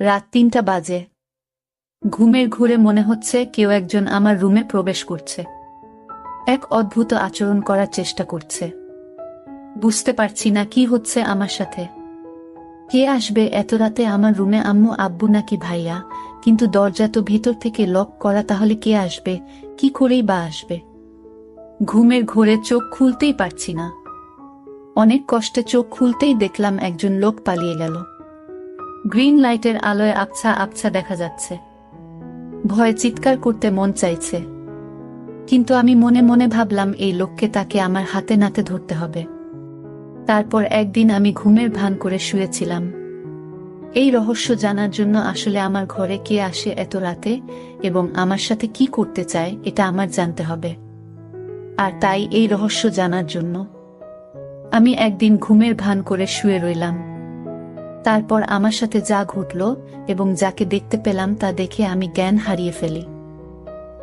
রাত তিনটা বাজে। ঘুমের ঘুরে মনে হচ্ছে কেউ একজন আমার রুমে প্রবেশ করছে। এক অদ্ভুত আচরণ করার চেষ্টা করছে। বুঝতে পারছি না কি হচ্ছে আমার সাথে। কে আসবে এত রাতে আমার রুমে আম্মু, আব্বু নাকি ভাইয়া? কিন্তু দরজা তো ভিতর থেকে লক করা, তাহলে কে আসবে? কি করেই বা আসবে? ঘুমের ঘোরে চোখ খুলতেই পারছি না। অনেক কষ্টে চোখ খুলতেই দেখলাম একজন লোক পালিয়ে গেল। গ্রিন লাইটের আলোয় আবছা আবছা দেখা যাচ্ছে। ভয়ে চিৎকার করতে মন চাইছে। কিন্তু আমি মনে মনে ভাবলাম, এই লোককে তাকে আমার হাতে নাতে ধরতে হবে। তারপর একদিন আমি ঘুমের ভান করে শুয়েছিলাম। এই রহস্য জানার জন্য আসলে আমার ঘরে কে আসে এত রাতে এবং আমার সাথে কি করতে চায়, এটা আমার জানতে হবে। আর তাই এই রহস্য জানার জন্য আমি একদিন ঘুমের ভান করে শুয়ে রইলাম। তারপর আমার সাথে যা ঘটল এবং যাকে দেখতে পেলাম তা দেখে আমি জ্ঞান হারিয়ে ফেলি।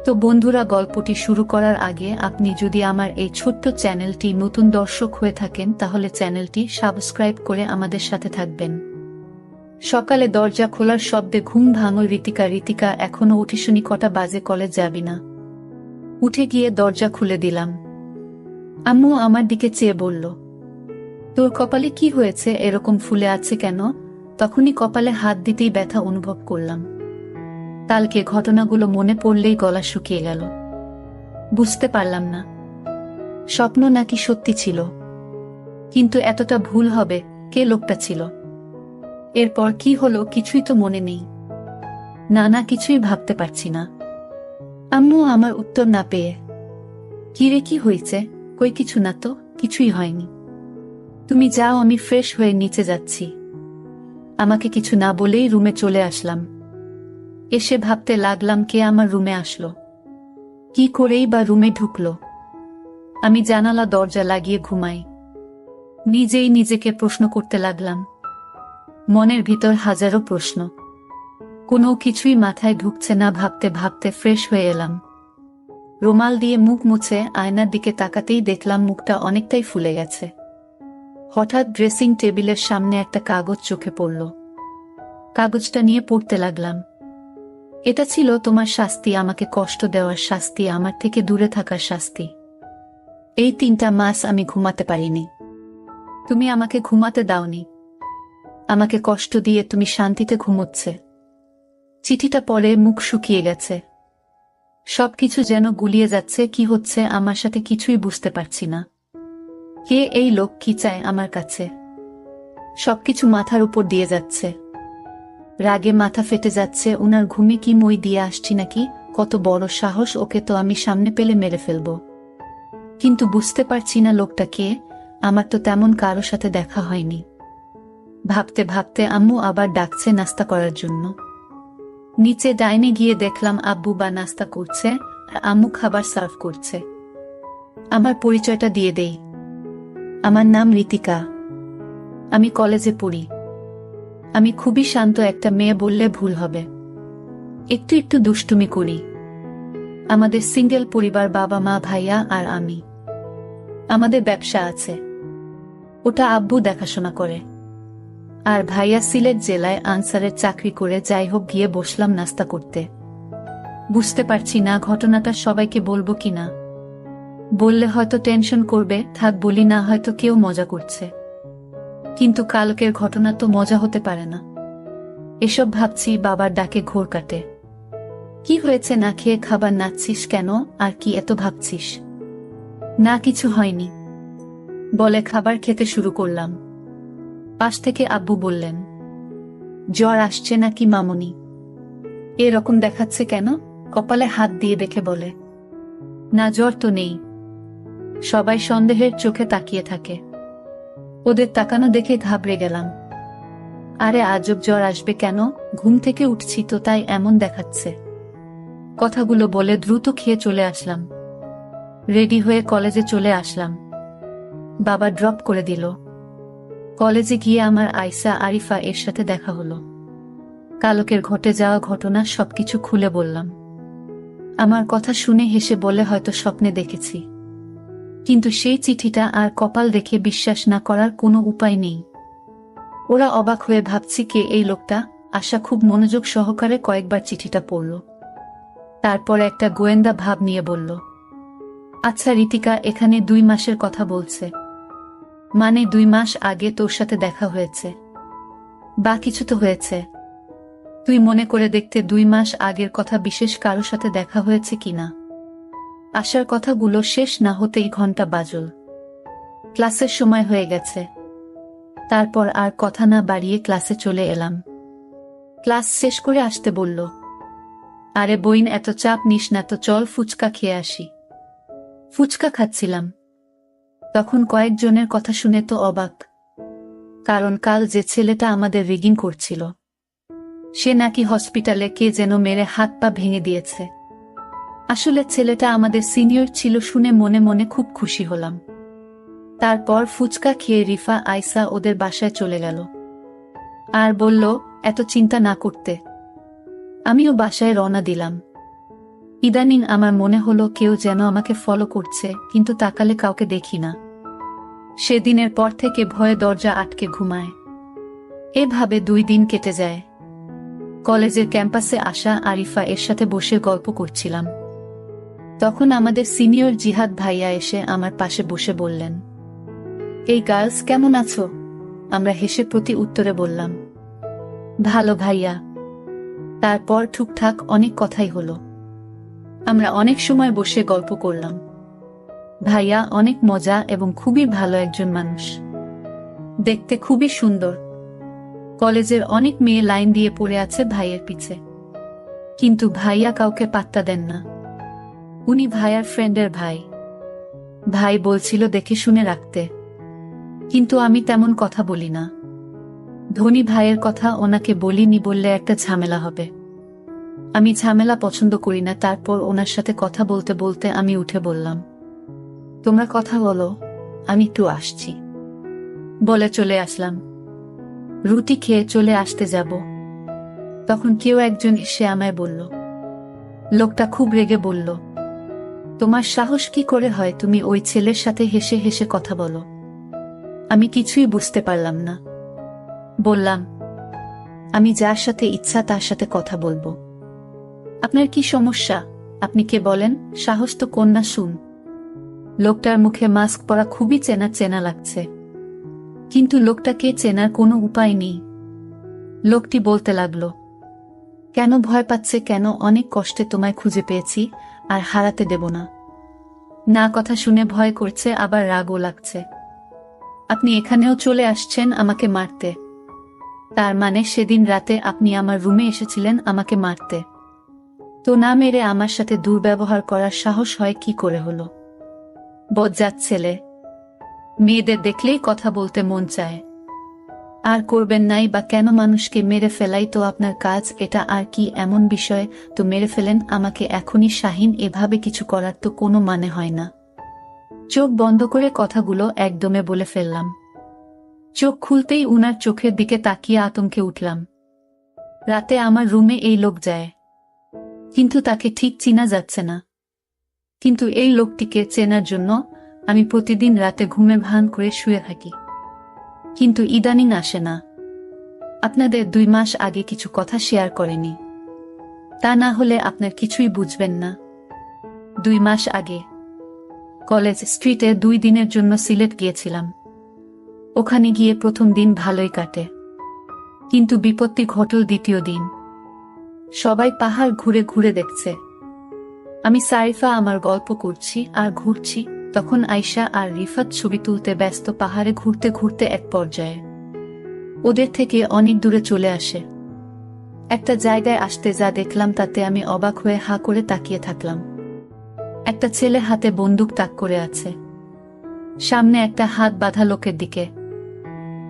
তো বন্ধুরা, গল্পটি শুরু করার আগে আপনি যদি আমার এই ছোট্ট চ্যানেলটি নতুন দর্শক হয়ে থাকেন, তাহলে চ্যানেলটি সাবস্ক্রাইব করে আমাদের সাথে থাকবেন। সকালে দরজা খোলার শব্দে ঘুম ভাঙল রীতিকা। রীতিকা, এখনও উঠিসুনি কটা বাজে কলেজ যাবি না। উঠে গিয়ে দরজা খুলে দিলাম। আম্মু আমার দিকে চেয়ে বলল তোর কপালে কি হয়েছে? এরকম ফুলে আছে কেন? তখনই কপালে হাত দিতেই ব্যথা অনুভব করলাম। কালকে ঘটনাগুলো মনে পড়লেই গলা শুকিয়ে গেল। বুঝতে পারলাম না। স্বপ্ন নাকি সত্যি ছিল? কিন্তু এতটা ভুল হবে, কে লোকটা ছিল? এরপর কি হলো কিছুই তো মনে নেই। না না কিছুই ভাবতে পারছি না। আম্মু আমার উত্তর না পেয়ে। কি রে কি হয়েছে? কই কিছু না তো, কিছুই হয়নি। তুমি যাও, আমি ফ্রেশ হয়ে নিচে যাচ্ছি। আমাকে কিছু না বলেই রুমে চলে আসলাম। এসে ভাবতে লাগলাম কে আমার রুমে আসলো। কি করেই বা রুমে ঢুকলো। আমি জানালা, দরজা লাগিয়ে ঘুমাই। নিজেই নিজেকে প্রশ্ন করতে লাগলাম। মনের ভিতর হাজারো প্রশ্ন। কোনো কিছুই মাথায় ঢুকছে না, ভাবতে ভাবতে ফ্রেশ হয়ে এলাম। রুমাল দিয়ে মুখ মুছে আয়নার দিকে তাকাতেই দেখলাম মুখটা অনেকটাই ফুলে গেছে। হঠাৎ ড্রেসিং টেবিলের সামনে একটা কাগজ চোখে পড়ল। কাগজটা নিয়ে পড়তে লাগলাম। এটা ছিল তোমার শাস্তি, আমাকে কষ্ট দেওয়ার শাস্তি, আমার থেকে দূরে থাকার শাস্তি। এই তিনটা মাস আমি ঘুমাতে পারিনি। তুমি আমাকে ঘুমাতে দাওনি। আমাকে কষ্ট দিয়ে তুমি শান্তিতে ঘুমোচ্ছে। চিঠিটা পরে মুখ শুকিয়ে গেছে। সবকিছু যেন গুলিয়ে যাচ্ছে, কি হচ্ছে, আমার সাথে কিছুই বুঝতে পারছি না। কে এই লোক কি চায় আমার কাছে? সবকিছু মাথার উপর দিয়ে যাচ্ছে। রাগে মাথা ফেটে যাচ্ছে, উনার ঘুমে কি মই দিয়ে আসছি নাকি? কত বড় সাহস, ওকে তো আমি সামনে পেলে মেরে ফেলব। কিন্তু বুঝতে পারছি না লোকটা কে, আমার তো তেমন কারও সাথে দেখা হয়নি। ভাবতে ভাবতে আম্মু আবার ডাকছে নাস্তা করার জন্য। নিচে ডাইনে গিয়ে দেখলাম আব্বু বা নাস্তা করছে, আর আম্মু খাবার সার্ভ করছে। আমার পরিচয়টা দিয়ে দেই। আমার নাম রীতিকা। আমি কলেজে পড়ি। আমি খুবই শান্ত একটা মেয়ে বললে ভুল হবে। একটু একটু দুষ্টুমি করি। আমাদের সিঙ্গেল পরিবার বাবা, মা, ভাইয়া আর আমি। আমাদের ব্যবসা আছে। ওটা আব্বু দেখাশোনা করে। আর ভাইয়া সিলেট জেলায় আনসারের চাকরি করে যাই হোক গিয়ে বসলাম নাস্তা করতে। বুঝতে পারছি না ঘটনাটা সবাইকে বলব কিনা। বললে হয়তো টেনশন করবে, থাক বলি না, হয়তো কেউ মজা করছে। কিন্তু কালকের ঘটনা তো মজা হতে পারে না। এসব ভাবছি বাবার ডাকে ঘোর কাটে। কি হয়েছে, না খেয়ে খাবার নাচ্ছিস কেন, আর কি এত ভাবছিস? না কিছু হয়নি। বলে খাবার খেতে শুরু করলাম। পাশ থেকে আব্বু বললেন, জ্বর আসছে নাকি মামনি? এরকম দেখাচ্ছে কেন? কপালে হাত দিয়ে দেখে বলে, না, জ্বর তো নেই। সবাই সন্দেহের চোখে তাকিয়ে থাকে। ওদের তাকানো দেখে ঘাবড়ে গেলাম। আরে আজব জ্বর আসবে কেন? ঘুম থেকে উঠছি তো, তাই এমন দেখাচ্ছে। কথাগুলো বলে দ্রুত খেয়ে চলে আসলাম। রেডি হয়ে কলেজে চলে আসলাম। বাবা ড্রপ করে দিল। কলেজে গিয়ে আমার আইসা, আরিফা এর সাথে দেখা হলো। কালকের ঘটে যাওয়া ঘটনা সবকিছু খুলে বললাম। আমার কথা শুনে হেসে বলে হয়তো স্বপ্নে দেখেছি। কিন্তু সেই চিঠিটা আর কপাল দেখে বিশ্বাস না করার কোনো উপায় নেই। ওরা অবাক হয়ে ভাবছি কে এই লোকটা। আশা খুব মনোযোগ সহকারে কয়েকবার চিঠিটা পড়ল। তারপর একটা গোয়েন্দা ভাব নিয়ে বলল আচ্ছা রীতিকা, এখানে দুই মাসের কথা বলছে। মানে দুই মাস আগে তোর সাথে দেখা হয়েছে। বা কিছু তো হয়েছে। তুই মনে করে দেখতে দুই মাস আগের কথা বিশেষ কারও সাথে দেখা হয়েছে কিনা? আসার কথাগুলো শেষ না হতেই ঘণ্টা বাজল। ক্লাসের সময় হয়ে গেছে। তারপর আর কথা না বাড়িয়ে ক্লাসে চলে এলাম। ক্লাস শেষ করে আসতে বলল, আরে বইন, এত চাপ নিস না তো চল ফুচকা খেয়ে আসি। ফুচকা খাচ্ছিলাম। তখন কয়েকজনের কথা শুনে তো অবাক, কারণ কাল যে ছেলেটা আমাদের রিগিং করছিল, সে নাকি হসপিটালে কে যেন মেরে হাত পা ভেঙে দিয়েছে। আসলে ছেলেটা আমাদের সিনিয়র ছিল শুনে মনে মনে খুব খুশি হলাম। তারপর ফুচকা খেয়ে রিফা, আইসা ওদের বাসায় চলে গেল। আর বলল, এত চিন্তা না করতে। আমিও বাসায় রওনা দিলাম। ইদানিং আমার মনে হলো কেউ যেন আমাকে ফলো করছে, কিন্তু তাকালে কাউকে দেখি না। সেদিনের পর থেকে ভয়ে দরজা আটকে ঘুমায়। এভাবে দুই দিন কেটে যায়। কলেজের ক্যাম্পাসে আসা আরিফা এর সাথে বসে গল্প করছিলাম। তখন আমাদের সিনিয়র জিহাদ ভাইয়া এসে আমার পাশে বসে বললেন, এই গার্লস, কেমন আছো? আমরা হেসে প্রতি উত্তরে বললাম, ভালো ভাইয়া। তারপর ঠিকঠাক অনেক কথাই হলো। আমরা অনেক সময় বসে গল্প করলাম। ভাইয়া অনেক মজা এবং খুবই ভালো একজন মানুষ। দেখতে খুবই সুন্দর। কলেজের অনেক মেয়ে লাইন দিয়ে পড়ে আছে ভাইয়ের পিছে। কিন্তু ভাইয়া কাউকে পাত্তা দেন না। উনি ভাইয়ার ফ্রেন্ডের ভাই। ভাই বলছিল দেখে শুনে রাখতে। কিন্তু আমি তেমন কথা বলি না। ধনী ভাইয়ের কথা ওনাকে বলিনি বললে একটা ঝামেলা হবে। আমি ঝামেলা পছন্দ করি না, তারপর ওনার সাথে কথা বলতে বলতে আমি উঠে বললাম, তোমরা কথা বলো, আমি একটু আসছি। বলে চলে আসলাম। রুটি খেয়ে চলে আসতে যাব। তখন কেউ একজন এসে আমায় বলল, লোকটা খুব রেগে বলল তোমার সাহস কি করে হয় তুমি ওই ছেলের সাথে হেসে হেসে কথা বলো? আমি কিছুই বুঝতে পারলাম না। বললাম, আমি যার সাথে ইচ্ছা তার সাথে কথা বলব। আপনার কি সমস্যা? আপনি কে বলেন? সাহস তো কন্যা শুন। লোকটার মুখে মাস্ক পরা খুবই চেনা চেনা লাগছে। কিন্তু লোকটাকে চেনার কোনো উপায় নেই। লোকটি বলতে লাগল, কেন ভয় পাচ্ছে? কেন অনেক কষ্টে তোমায় খুঁজে পেয়েছি? আর হারাতে দেব না। না কথা শুনে ভয় করছে, আবার রাগও লাগছে। আপনি এখানেও চলে আসছেন আমাকে মারতে। তার মানে সেদিন রাতে আপনি আমার রুমে এসেছিলেন আমাকে মারতে। তো না মেরে আমার সাথে দুর্ব্যবহার করার সাহস হয় কি করে হলো? বজ্জাত ছেলে। মেয়েদের দেখলেই কথা বলতে মন চায়। আর করবেন নাই বা কেন মানুষকে মেরে ফেলাই তো আপনার কাজ? এটা আর কি এমন বিষয়? তো মেরে ফেলেন, আমাকে এখনই শাহিন, এভাবে কিছু করার তো কোনো মানে হয় না। চোখ বন্ধ করে কথাগুলো একদমে বলে ফেললাম। চোখ খুলতেই উনার চোখের দিকে তাকিয়ে আতঙ্কে উঠলাম। রাতে আমার রুমে এই লোক যায়। কিন্তু তাকে ঠিক চিনা যাচ্ছে না। কিন্তু এই লোকটিকে চেনার জন্য আমি প্রতিদিন রাতে ঘুমে ভান করে শুয়ে থাকি। কিন্তু ইদানিং আসে না। আপনাদের দুই মাস আগে কিছু কথা শেয়ার করেনি। তা না হলে আপনার কিছুই বুঝবেন না। দুই মাস আগে কলেজ স্ট্রিটে দুই দিনের জন্য সিলেট গিয়েছিলাম। ওখানে গিয়ে প্রথম দিন ভালোই কাটে। কিন্তু বিপত্তি ঘটল দ্বিতীয় দিন। সবাই পাহাড় ঘুরে ঘুরে দেখছে। আমি সারিফা আমার গল্প করছি আর ঘুরছি। তখন আয়শা আর রিফাত ছবি তুলতে ব্যস্ত পাহাড়ে ঘুরতে ঘুরতে এক পর্যায়ে ওদের থেকে অনেক দূরে চলে আসে। একটা জায়গায় আসতে যা দেখলাম তাতে আমি অবাক হয়ে হা করে তাকিয়ে থাকলাম। একটা ছেলে হাতে বন্দুক তাক করে আছে। সামনে একটা হাত বাঁধা লোকের দিকে।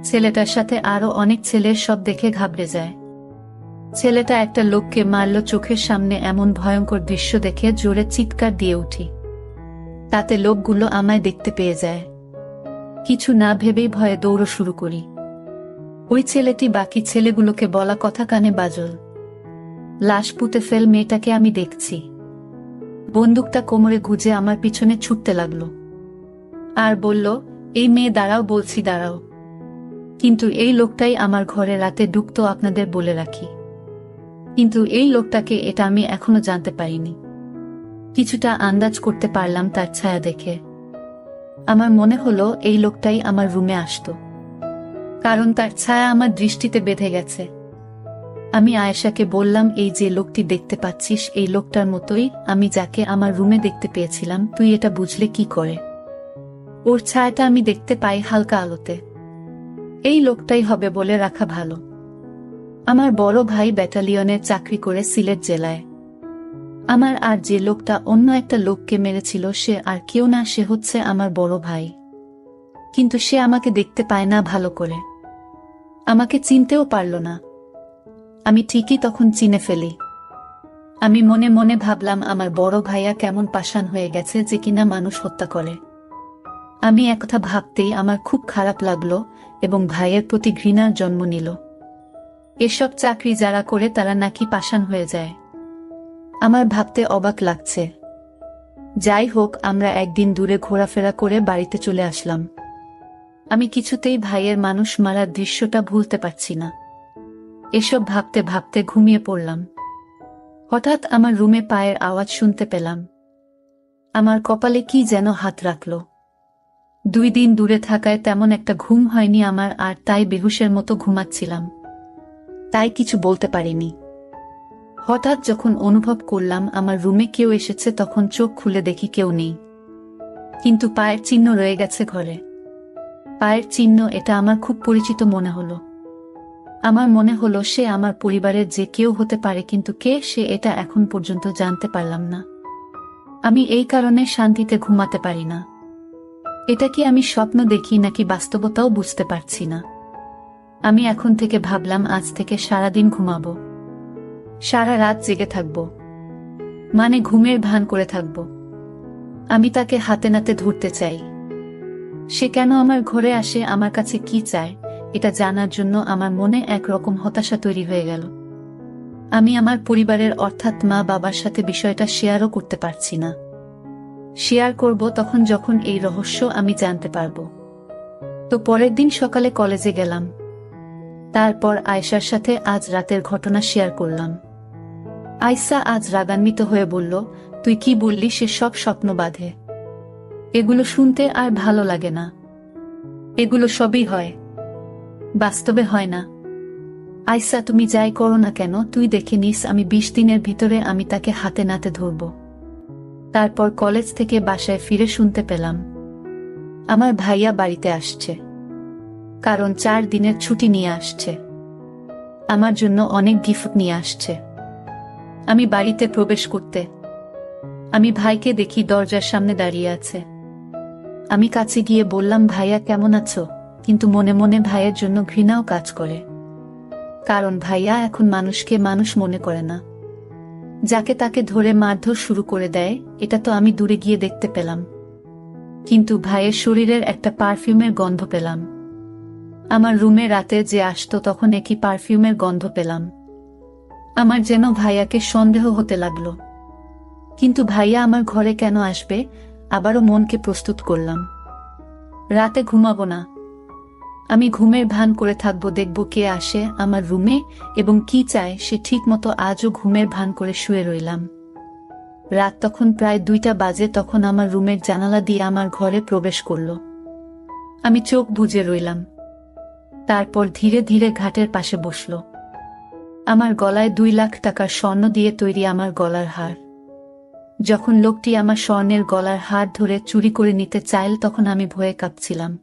ছেলেটার সাথে আরও অনেক ছেলের সব দেখে ঘাবড়ে যায়। ছেলেটা একটা লোককে মারল চোখের সামনে এমন ভয়ঙ্কর দৃশ্য দেখে জোরে চিৎকার দিয়ে উঠি। তাতে লোকগুলো আমায় দেখতে পেয়ে যায়। কিছু না ভেবেই ভয়ে দৌড় শুরু করি। ওই ছেলেটি বাকি ছেলেগুলোকে বলা কথা কানে বাজল। লাশ পুঁতে ফেল মেয়েটাকে আমি দেখছি। বন্দুকটা কোমরে গুজে আমার পিছনে ছুটতে লাগল। আর বলল, এই মেয়ে দাঁড়াও, বলছি দাঁড়াও। কিন্তু এই লোকটাই আমার ঘরে রাতে ঢুকতো আপনাদের বলে রাখি। কিন্তু এই লোকটাকে এটা আমি এখনও জানতে পারিনি। কিছুটা আন্দাজ করতে পারলাম তার ছায়া দেখে। আমার মনে হলো এই লোকটাই আমার রুমে আসতো। কারণ তার ছায়া আমার দৃষ্টিতে বেঁধে গেছে। আমি আয়েশাকে বললাম, এই যে লোকটি দেখতে পাচ্ছিস, এই লোকটার মতোই আমি যাকে আমার রুমে দেখতে পেয়েছিলাম, তুই এটা বুঝলে কি করে? ওর ছায়াটা আমি দেখতে পাই হালকা আলোতে। এই লোকটাই হবে বলে রাখা ভালো। আমার বড় ভাই ব্যাটালিয়নের চাকরি করে সিলেট জেলায়। আমার আর যে লোকটা অন্য একটা লোককে মেরেছিল সে আর কেউ না, সে হচ্ছে আমার বড় ভাই। কিন্তু সে আমাকে দেখতে পায় না ভালো করে। আমাকে চিনতেও পারল না। আমি ঠিকই তখন চিনে ফেলি। আমি মনে মনে ভাবলাম, আমার বড় ভাইয়া কেমন পাষাণ হয়ে গেছে যে কিনা মানুষ হত্যা করে। আমি একথা ভাবতেই আমার খুব খারাপ লাগল এবং ভাইয়ের প্রতি ঘৃণার জন্ম নিল। এসব চাকরি যারা করে তারা নাকি পাষাণ হয়ে যায়। আমার ভাবতে অবাক লাগছে। যাই হোক, আমরা একদিন দূরে ঘোরাফেরা করে বাড়িতে চলে আসলাম। আমি কিছুতেই ভাইয়ের মানুষ মারার দৃশ্যটা ভুলতে পারছি না। এসব ভাবতে ভাবতে ঘুমিয়ে পড়লাম। হঠাৎ আমার রুমে পায়ের আওয়াজ শুনতে পেলাম। আমার কপালে কি যেন হাত রাখল। দুই দিন দূরে থাকায় তেমন একটা ঘুম হয়নি আমার আর তাই বেহুশের মতো ঘুমাচ্ছিলাম। তাই কিছু বলতে পারিনি। হঠাৎ যখন অনুভব করলাম আমার রুমে কেউ এসেছে তখন চোখ খুলে দেখি কেউ নেই। কিন্তু পায়ের চিহ্ন রয়ে গেছে ঘরে। পায়ের চিহ্ন, এটা আমার খুব পরিচিত মনে হলো। আমার মনে হলো সে আমার পরিবারের যে কেউ হতে পারে, কিন্তু কে সে এটা এখন পর্যন্ত জানতে পারলাম না। আমি এই কারণে শান্তিতে ঘুমাতে পারি না। এটা কি আমি স্বপ্ন দেখি নাকি বাস্তবতাও বুঝতে পারছি না। আমি এখন থেকে ভাবলাম, আজ থেকে সারাদিন ঘুমাবো। সারা রাত জেগে থাকব। মানে ঘুমের ভান করে থাকব। আমি তাকে হাতে নাতে ধরতে চাই। সে কেন আমার ঘরে আসে, আমার কাছে কি চায়, এটা জানার জন্য আমার মনে একরকম হতাশা তৈরি হয়ে গেল। আমি আমার পরিবারের অর্থাৎ মা বাবার সাথে বিষয়টা শেয়ারও করতে পারছি না। শেয়ার করব তখন যখন এই রহস্য আমি জানতে পারব। তো পরের দিন সকালে কলেজে গেলাম। তারপর আয়সার সাথে আজ রাতের ঘটনা শেয়ার করলাম। আয়সা আজ রাগান্বিত হয়ে বলল, তুই কি বললি সে সব স্বপ্ন বাঁধে। এগুলো শুনতে আর ভালো লাগে না। এগুলো সবই হয়। বাস্তবে হয় না। আইসা, তুমি যাই করো না কেন, তুই দেখে নিস, আমি বিশ দিনের ভিতরে আমি তাকে হাতে নাতে ধরব। তারপর কলেজ থেকে বাসায় ফিরে শুনতে পেলাম। আমার ভাইয়া বাড়িতে আসছে। কারণ চার দিনের ছুটি নিয়ে আসছে। আমার জন্য অনেক গিফট নিয়ে আসছে। আমি বাড়িতে প্রবেশ করতে। আমি ভাইকে দেখি দরজার সামনে দাঁড়িয়ে আছে। আমি কাছে গিয়ে বললাম, ভাইয়া, কেমন আছো? কিন্তু মনে মনে ভাইয়ের জন্য ঘৃণাও কাজ করে। কারণ ভাইয়া এখন মানুষকে মানুষ মনে করে না। যাকে তাকে ধরে মারধর শুরু করে দেয়, এটা তো আমি দূরে গিয়ে দেখতে পেলাম। কিন্তু ভাইয়ের শরীরের একটা পারফিউমের গন্ধ পেলাম। আমার রুমে রাতে যে আসতো তখন একই পারফিউমের গন্ধ পেলাম। আমার যেন ভাইয়াকে সন্দেহ হতে লাগল। কিন্তু ভাইয়া আমার ঘরে কেন আসবে, আবারও মনকে প্রস্তুত করলাম। রাতে ঘুমাবো না। আমি ঘুমের ভান করে থাকব, দেখব কে আসে আমার রুমে এবং কি চায়, সে ঠিক মতো আজও ঘুমের ভান করে শুয়ে রইলাম। রাত তখন প্রায় দুইটা বাজে, তখন আমার রুমের জানালা দিয়ে আমার ঘরে প্রবেশ করল। আমি চোখ বুঝে রইলাম। তারপর ধীরে ধীরে ঘাটের পাশে বসল। আমার গলায় দুই লাখ টাকার স্বর্ণ দিয়ে তৈরি আমার গলার হার। যখন লোকটি আমার স্বর্ণের গলার হার ধরে চুরি করে নিতে চাইল, তখন আমি ভয়ে কাঁপছিলাম।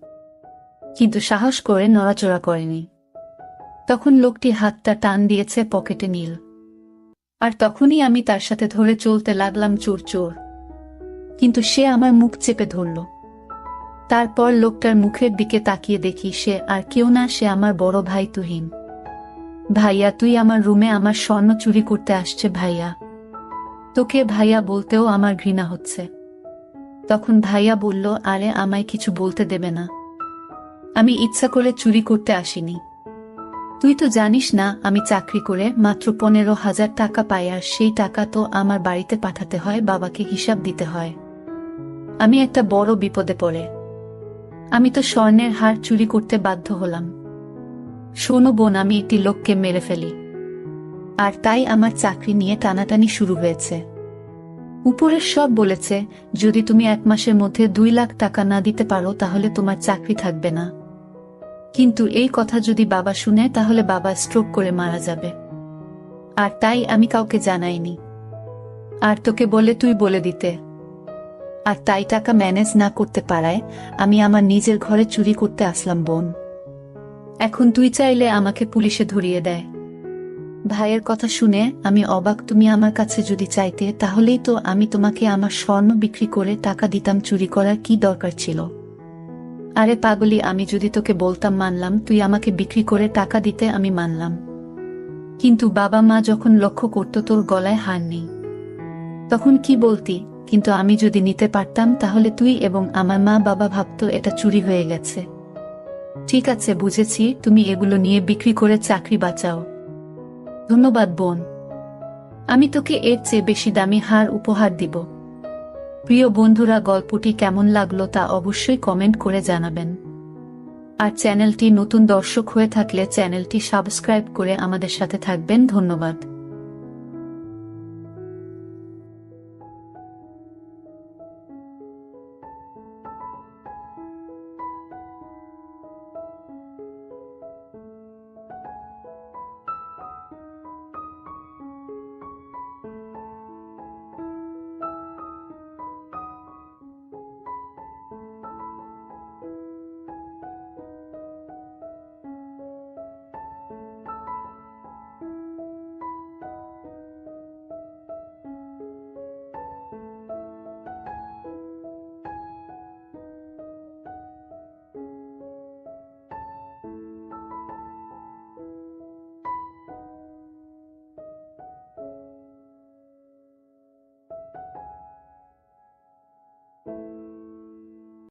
কিন্তু সাহস করে নড়াচড়া করেনি। তখন লোকটি হাতটা টান দিয়েছে পকেটে নীল। আর তখনই আমি তার সাথে ধরে চলতে লাগলাম চোর চোর। কিন্তু সে আমার মুখ চেপে ধরল। তারপর লোকটার মুখের দিকে তাকিয়ে দেখি সে আর কেউ না, সে আমার বড় ভাই তুহিন। ভাইয়া, তুই আমার রুমে আমার স্বর্ণ চুরি করতে আসছে ভাইয়া। তোকে ভাইয়া বলতেও আমার ঘৃণা হচ্ছে। তখন ভাইয়া বলল, আরে, আমায় কিছু বলতে দেবে না। আমি ইচ্ছা করে চুরি করতে আসিনি। তুই তো জানিস না, আমি চাকরি করে মাত্র পনেরো হাজার টাকা পাই আর সেই টাকা তো আমার বাড়িতে পাঠাতে হয়, বাবাকে হিসাব দিতে হয়। আমি একটা বড় বিপদে পড়ে। আমি তো স্বর্ণের হার চুরি করতে বাধ্য হলাম। শোনো বোন, আমি একটি লোককে মেরে ফেলি। আর তাই আমার চাকরি নিয়ে টানাটানি শুরু হয়েছে। উপরের সব বলেছে, যদি তুমি এক মাসের মধ্যে দুই লাখ টাকা না দিতে পারো, তাহলে তোমার চাকরি থাকবে না। কিন্তু এই কথা যদি বাবা শুনে, তাহলে বাবা স্ট্রোক করে মারা যাবে। আর তাই আমি কাউকে জানাইনি। আর তোকে বলে তুই বলে দিতে। আর তাই টাকা ম্যানেজ না করতে পারায়, আমি আমার নিজের ঘরে চুরি করতে আসলাম, বোন। এখন তুই চাইলে আমাকে পুলিশে ধরিয়ে দেয়। ভাইয়ের কথা শুনে আমি অবাক, তুমি আমার কাছে যদি চাইতে, তাহলেই তো আমি তোমাকে আমার স্বর্ণ বিক্রি করে টাকা দিতাম, চুরি করার কি দরকার ছিল? আরে পাগলি, আমি যদি তোকে বলতাম মানলাম, তুই আমাকে বিক্রি করে টাকা দিতে আমি মানলাম। কিন্তু বাবা মা যখন লক্ষ্য করত, তোর গলায় হার নেই। তখন কি বলতি, কিন্তু আমি যদি নিতে পারতাম, তাহলে তুই এবং আমার মা বাবা ভাবতো এটা চুরি হয়ে গেছে। ঠিক আছে, বুঝেছি, তুমি এগুলো নিয়ে বিক্রি করে চাকরি বাঁচাও। ধন্যবাদ, বোন। আমি তোকে এর চেয়ে বেশি দামি হার উপহার দিব। প্রিয় বন্ধুরা, গল্পটি কেমন লাগল তা অবশ্যই কমেন্ট করে জানাবেন। আর চ্যানেলটি নতুন দর্শক হয়ে থাকলে চ্যানেলটি সাবস্ক্রাইব করে আমাদের সাথে থাকবেন। ধন্যবাদ।